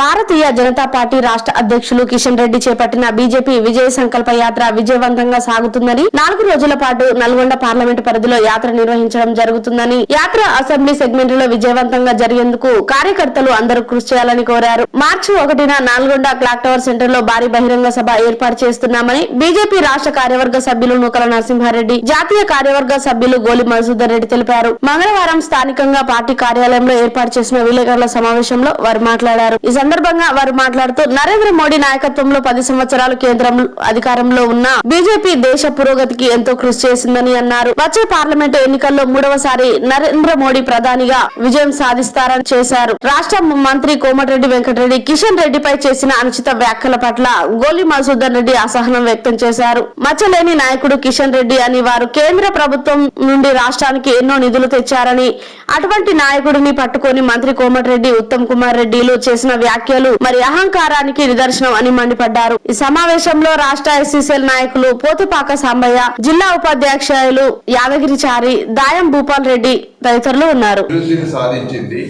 Bharatiya Janata party రాష్ట్ర అధ్యక్షులు కిషన్ రెడ్డి చేపట్టిన బీజేపీ విజయ సంకల్ప యాత్ర విజయవంతంగా సాగుతుందని నాలుగు రోజుల పాటు నల్గొండ పార్లమెంటు పరిధిలో యాత్ర నిర్వహించడం జరుగుతుందని యాత్ర అసెంబ్లీ సెగ్మెంట్లో విజయవంతంగా జరిగేందుకు కార్యకర్తలు అందరూ కృషి చేయాలని కోరారు. మార్చి ఒకటిన నల్గొండ క్లాక్ టవర్ సెంటర్లో భారీ బహిరంగ సభ ఏర్పాటు చేస్తున్నామని బీజేపీ రాష్ట్ర కార్యవర్గ సభ్యులు నూకల నరసింహారెడ్డి జాతీయ కార్యవర్గ సభ్యులు గోలి మధుసూదర్ రెడ్డి తెలిపారు. మంగళవారం స్థానికంగా పార్టీ కార్యాలయంలో ఏర్పాటు చేసిన విలేకరుల సమావేశంలో వారు మాట్లాడారు. సందర్భంగా వారు మాట్లాడుతూ నరేంద్ర మోడీ నాయకత్వంలో పది సంవత్సరాలు కేంద్రం అధికారంలో ఉన్న బీజేపీ దేశ పురోగతికి ఎంతో కృషి చేసిందని అన్నారు. వచ్చే పార్లమెంటు ఎన్నికల్లో మూడవసారి నరేంద్ర మోడీ ప్రధానిగా విజయం సాధిస్తారని చేశారు. రాష్ట్ర మంత్రి కోమటిరెడ్డి వెంకటరెడ్డి కిషన్ రెడ్డిపై చేసిన అనుచిత వ్యాఖ్యల పట్ల గోలి మధుసూదర్ రెడ్డి అసహనం వ్యక్తం చేశారు. మచ్చలేని నాయకుడు కిషన్ రెడ్డి అని వారు కేంద్ర ప్రభుత్వం నుండి రాష్ట్రానికి ఎన్నో నిధులు తెచ్చారని అటువంటి నాయకుడిని పట్టుకొని మంత్రి కోమటిరెడ్డి ఉత్తమ్ కుమార్ రెడ్డిలు చేసిన వ్యాఖ్యలు మరి అహంకారానికి నిదర్శనం అని మండిపడ్డారు. ఈ సమావేశంలో రాష్ట్ర ఎస్సీసీఎల్ నాయకులు పోతుపాక సాంబయ్య జిల్లా ఉపాధ్యక్షులు యాదగిరిచారి దాయం భూపాల్ రెడ్డి తదితరులు ఉన్నారు. అభివృద్ధిని సాధించింది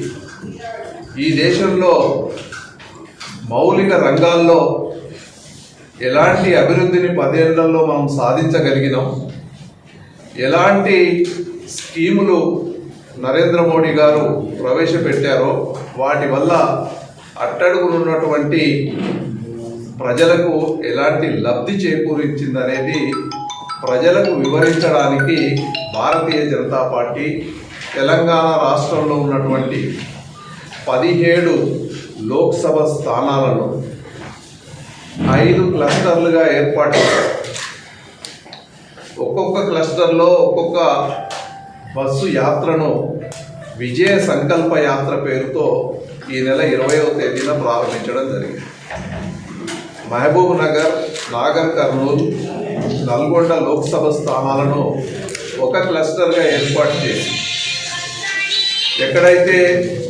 ఈ దేశంలో మౌలిక రంగాల్లో ఎలాంటి అభివృద్ధిని పదేళ్ళలో మనం సాధించగలిగినాం? ఎలాంటి స్కీములు నరేంద్ర మోడీ గారు ప్రవేశపెట్టారో వాటి వల్ల అట్టడుగులు ఉన్నటువంటి ప్రజలకు ఎలాంటి లబ్ధి చేకూరించిందనేది ప్రజలకు వివరించడానికి భారతీయ జనతా పార్టీ తెలంగాణ రాష్ట్రంలో ఉన్నటువంటి పదిహేడు లోక్సభ స్థానాలను ఐదు క్లస్టర్లుగా ఏర్పాటు చేశారు. ఒక్కొక్క క్లస్టర్లో ఒక్కొక్క బస్సు యాత్రను విజయ సంకల్ప యాత్ర పేరుతో ఈ నెల ఇరవైవ తేదీన ప్రారంభించడం జరిగింది. మహబూబ్ నగర్ నాగర్ కర్నూలు నల్గొండ లోక్సభ స్థానాలను ఒక క్లస్టర్గా ఏర్పాటు చేసి ఎక్కడైతే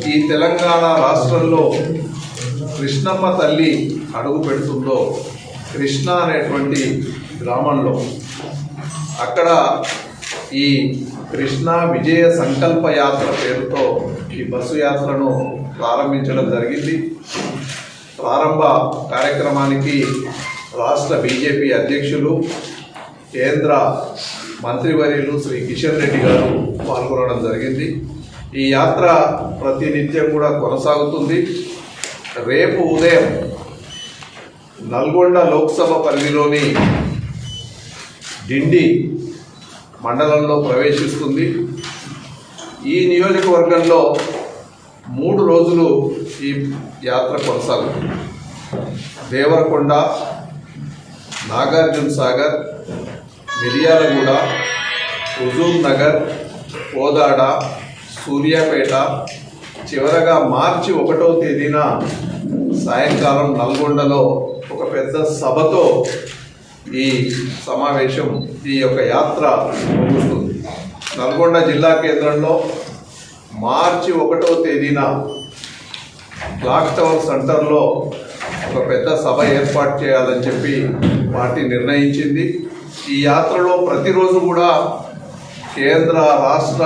ఈ తెలంగాణ రాష్ట్రంలో కృష్ణమ్మ తల్లి అడుగు పెడుతుందో కృష్ణ అనేటువంటి గ్రామంలో అక్కడ ఈ కృష్ణ విజయ సంకల్ప యాత్ర పేరుతో ఈ బస్సు యాత్రను ప్రారంభించడం జరిగింది. ప్రారంభ కార్యక్రమానికి రాష్ట్ర బీజేపీ అధ్యక్షులు కేంద్ర మంత్రివర్యులు శ్రీ కిషన్ రెడ్డి గారు పాల్గొనడం జరిగింది. ఈ యాత్ర ప్రతినిత్యం కూడా కొనసాగుతుంది. రేపు ఉదయం నల్గొండ లోక్సభ పరిధిలోని డిండి మండలంలో ప్రవేశిస్తుంది. ఈ నియోజకవర్గంలో మూడు రోజులు ఈ యాత్ర కొనసాగుతుంది. దేవరకొండ నాగార్జున సాగర్ మిరియాలగూడ హుజూర్ నగర్ కోదాడ సూర్యాపేట చివరగా మార్చి ఒకటో తేదీన సాయంకాలం నల్గొండలో ఒక పెద్ద సభతో ఈ సమావేశం ఈ యొక్క యాత్ర ముగుస్తుంది. నల్గొండ జిల్లా కేంద్రంలో మార్చి ఒకటో తేదీన క్లాక్ టవర్ సెంటర్లో ఒక పెద్ద సభ ఏర్పాటు చేయాలని చెప్పి పార్టీ నిర్ణయించింది. ఈ యాత్రలో ప్రతిరోజు కూడా కేంద్ర రాష్ట్ర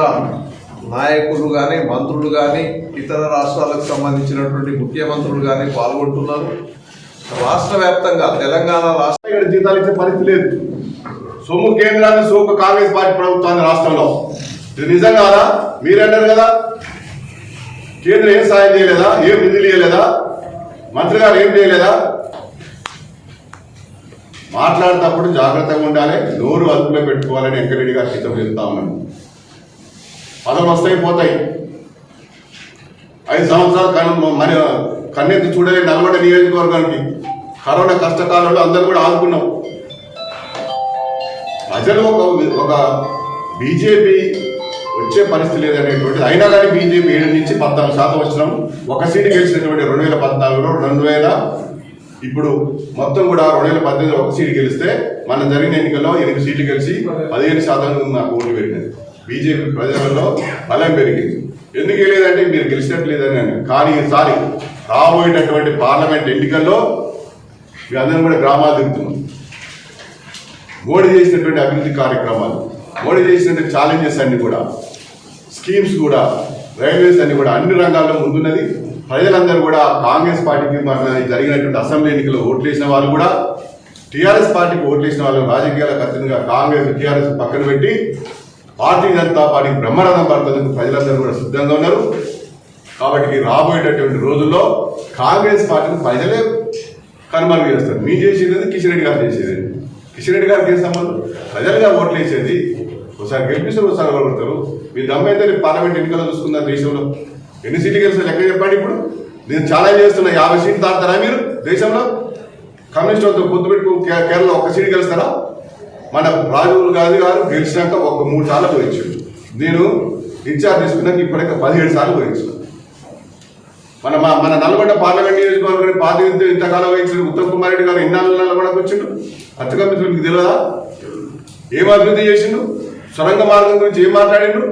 నాయకులు కానీ మంత్రులు కానీ ఇతర రాష్ట్రాలకు సంబంధించినటువంటి ముఖ్యమంత్రులు కానీ పాల్గొంటున్నారు. రాష్ట్ర వ్యాప్తంగా తెలంగాణ రాష్ట్ర జీతాలు ఇచ్చే పరిస్థితి లేదు. సొమ్ము కేంద్రాన్ని సోకు కాంగ్రెస్ పార్టీ ప్రభుత్వాన్ని రాష్ట్రంలో. ఇది నిజం కాదా? మీరంటారు కదా? కేంద్రం ఏం సాయం చేయలేదా? ఏం నిధులు ఇవ్వలేదా మంత్రి గారు ఏం చేయలేదా? మాట్లాడేటప్పుడు జాగ్రత్తగా ఉండాలి. నోరు అదుపులో పెట్టుకోవాలని వెంకరెడ్డి గారు హితం చెప్తా ఉన్నాను పదవులు వస్తాయి పోతాయి. ఐదు సంవత్సరాలు కను మరి కన్నెత్తి చూడలే నల్గొండ నియోజకవర్గానికి కరోనా కష్టకాలంలో అందరూ కూడా ఆదుకున్నాం. ప్రజలు ఒక ఒక బీజేపీ వచ్చే పరిస్థితి లేదనేటువంటిది. అయినా కానీ బీజేపీ ఏడు నుంచి పద్నాలుగు శాతం వచ్చినాం ఒక సీటు గెలిచినటువంటి రెండు వేల పద్నాలుగులో రెండు వేల ఇప్పుడు మొత్తం కూడా రెండు వేల పద్దెనిమిదిలో ఒక సీటు గెలిస్తే మనం జరిగిన ఎన్నికల్లో ఎనిమిది సీట్లు గెలిచి పదిహేను శాతం నాకు ఓట్లు పెరిగినది బీజేపీ ప్రజలలో బలం పెరిగింది. ఎందుకు లేదంటే మీరు గెలిచినట్టు లేదని అని. కానీ ఈసారి రాబోయేటటువంటి పార్లమెంట్ ఎన్నికల్లో మీ అందరం కూడా గ్రామాలు తిరుగుతున్నాం. మోడీ చేసినటువంటి అభివృద్ధి కార్యక్రమాలు మోడీ చేసినటువంటి ఛాలెంజెస్ అన్ని కూడా స్కీమ్స్ కూడా రైల్వేస్ అన్ని కూడా అన్ని రంగాల్లో ముందున్నది. ప్రజలందరూ కూడా కాంగ్రెస్ పార్టీకి మన జరిగినటువంటి అసెంబ్లీ ఎన్నికల్లో ఓట్లు వేసిన వాళ్ళు కూడా టీఆర్ఎస్ పార్టీకి ఓట్లు వేసిన వాళ్ళు రాజకీయాలకు అత్యంతగా కాంగ్రెస్ టీఆర్ఎస్ పక్కన పెట్టి భారతీయ జనతా పార్టీకి బ్రహ్మరథం పడుతుందుకు ప్రజలందరూ కూడా సిద్ధంగా ఉన్నారు. కాబట్టి రాబోయేటటువంటి రోజుల్లో కాంగ్రెస్ పార్టీని ప్రజలే కనుమరుగు చేస్తారు. మీ చేసేది కిషన్ రెడ్డి గారు చేసేది కిషన్ రెడ్డి గారికి ఏం సంబంధం? ప్రజలుగా ఓట్లు వేసేది ఒకసారి గెలిపిస్తారు ఒకసారి ఓడతారు మీ దమ్మైతే అయితే పార్లమెంట్ ఎన్నికలు చూసుకున్నారు దేశంలో. ఎన్ని సీట్లు గెలిస్తారు లెక్క చెప్పండి ఇప్పుడు. నేను చాలా చేస్తున్నా యాభై సీట్లు తాగుతారా మీరు దేశంలో? కమ్యూనిస్ట్ వాళ్ళతో పొత్తు పెట్టుకు కేరళ ఒక్క సీటు గెలుస్తారా? మన రాజువులు గాంధీ గారు గెలిచినాక ఒక మూడు సార్లు పోయించాడు నేను ఇన్ఛార్జ్ తీసుకున్నాక ఇప్పటికే పదిహేడు సార్లు పోయించాను మన మా మన నల్గొండ పార్లమెంట్ నియోజకవర్గం పాత ఇంతకాలం వహించిన ఉత్తమ్ కుమార్ రెడ్డి గారు ఎన్నాళ్ళు నల్గొండకు వచ్చిండు? అత్తగా మీకు తెలియదా ఏం అభివృద్ధి చేసిండు? సొరంగ మార్గం గురించి ఏం మాట్లాడిండు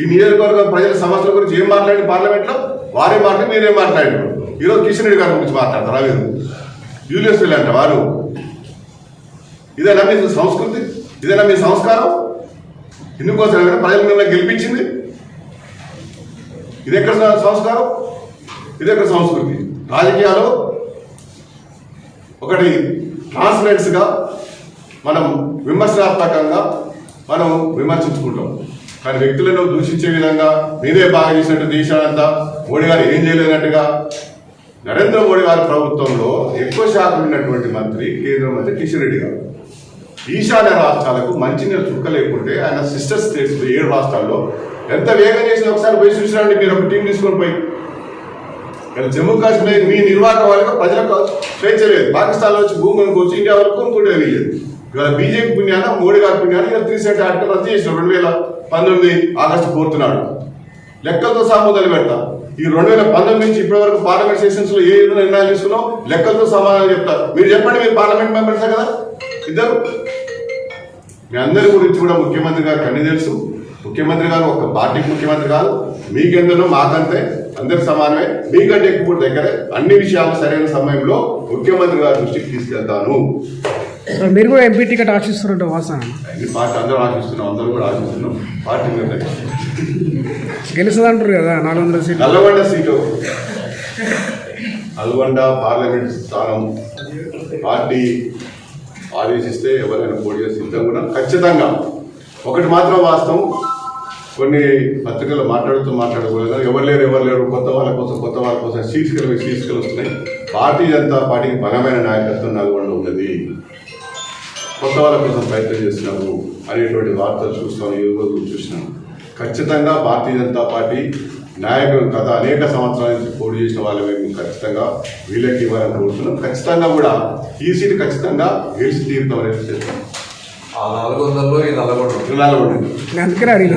ఈ నియోజకవర్గం ప్రజల సమస్యల గురించి ఏం మాట్లాడి పార్లమెంట్లో వారే మాట మీరేం మాట్లాడిండు ఈరోజు కిషన్ రెడ్డి గారి గురించి మాట్లాడతారా మీరు యూనియస్ అంట వారు. ఇదేనా మీ సంస్కృతి? ఇదేనా మీ సంస్కారం? ఇందుకోసం ప్రజలు మిమ్మల్ని గెలిపించింది? ఇది ఎక్కడ సంస్కారం? ఇది ఎక్కడ సంస్కృతి? రాజకీయాలు? ఒకటి ట్రాన్స్పరెన్స్గా మనం విమర్శనాత్మకంగా మనం విమర్శించుకుంటాం. కానీ వ్యక్తులను దూషించే విధంగా మీరే బాగా చేసినట్టు దేశాలంతా మోడీ గారు ఏం చేయలేనట్టుగా నరేంద్ర మోడీ గారి ప్రభుత్వంలో ఎక్కువ శాతం ఉన్నటువంటి మంత్రి కేంద్ర మంత్రి కిషన్ రెడ్డి గారు. ఈశాన్య రాష్ట్రాలకు మంచినీరు చుక్క లేకుంటే ఆయన సిస్టర్ స్టేట్స్ ఏడు రాష్ట్రాల్లో ఎంత వేగం చేసినా ఒకసారి పోయి చూసినండి మీరు ఒక టీం తీసుకొని పోయి. కానీ జమ్మూ కాశ్మీర్ మీ నిర్వాహక వాళ్ళకి ప్రజలకు స్వేచ్ఛ లేదు. పాకిస్తాన్ వచ్చి భూమి కొనుక్కోవచ్చు ఇండియా వరకు కొనుక్కుంటే లేదు ఇవాళ బీజేపీ పుణ్యాన మోడీ గారి పుణ్యాన ఇలా త్రీ సెట్ ఆర్టికల్ రద్దు చేసిన రెండు వేల పంతొమ్మిది ఆగస్టు ఫోర్త్ నాడు లెక్కలతో సహా మొదలు పెడతా. ఈ రెండు వేల పంతొమ్మిది నుంచి ఇప్పటి వరకు పార్లమెంట్ సెషన్స్లో ఏ నిర్ణయాలు తీసుకున్నాం లెక్కలతో సమాధానం చెప్తారు మీరు చెప్పండి మీరు పార్లమెంట్ మెంబర్స్ కదా? ఇద్దరు? మీ అందరి గురించి కూడా ముఖ్యమంత్రి గారికి అన్ని తెలుసు. ముఖ్యమంత్రి గారు ఒక పార్టీకి ముఖ్యమంత్రి కాదు. మీకెందరో మాకంతే. అందరి సమానమే. మీకంటే ఎక్కువ దగ్గరే. అన్ని విషయాలు సరైన సమయంలో ముఖ్యమంత్రి గారి దృష్టికి తీసుకెళ్తాను. మీరు కూడా ఎంపీ టికెట్ ఆశిస్తున్నట్టు వాసన. పార్టీ అందరూ ఆశిస్తున్నాం అందరూ కూడా ఆశిస్తున్నాం పార్టీ మీద. గెలుస్తుంది అంటారు కదా నాలుగు వందల సీట్లు. నల్లగొండ సీటు. నల్గొండ పార్లమెంట్ స్థానం. పార్టీ ఆదేశిస్తే ఎవరైనా పోటీ చేసి ఉన్నాం ఖచ్చితంగా. ఒకటి మాత్రం వాస్తవం. కొన్ని పత్రికలు మాట్లాడుతూ మాట్లాడకూడదు ఎవరు లేరు ఎవరు లేరు. కొత్త వాళ్ళ కోసం కొత్త వాళ్ళ కోసం శీర్షికలు శీర్షికలు వస్తున్నాయి. భారతీయ జనతా పార్టీకి బలమైన నాయకత్వం నల్గొండ ఉన్నది. కొత్త వాళ్ళ కోసం ప్రయత్నం చేస్తున్నారు అనేటువంటి వార్తలు చూస్తాం ఈ రోజు చూసినాం ఖచ్చితంగా భారతీయ జనతా పార్టీ నాయకులు గత అనేక సంవత్సరాల నుంచి పోటీ చేసిన వాళ్ళమే మేము ఖచ్చితంగా వీళ్ళకి ఇవ్వాలని కోరుతున్నాం. ఖచ్చితంగా కూడా ఈ సీటు ఖచ్చితంగా గెలిచి తీరుతాం అనేది చేస్తాం ఆ నాలుగు వందల్లో ఈ నల్లగొండ నల్గొండ. నేను అందుకనే అడిగిన.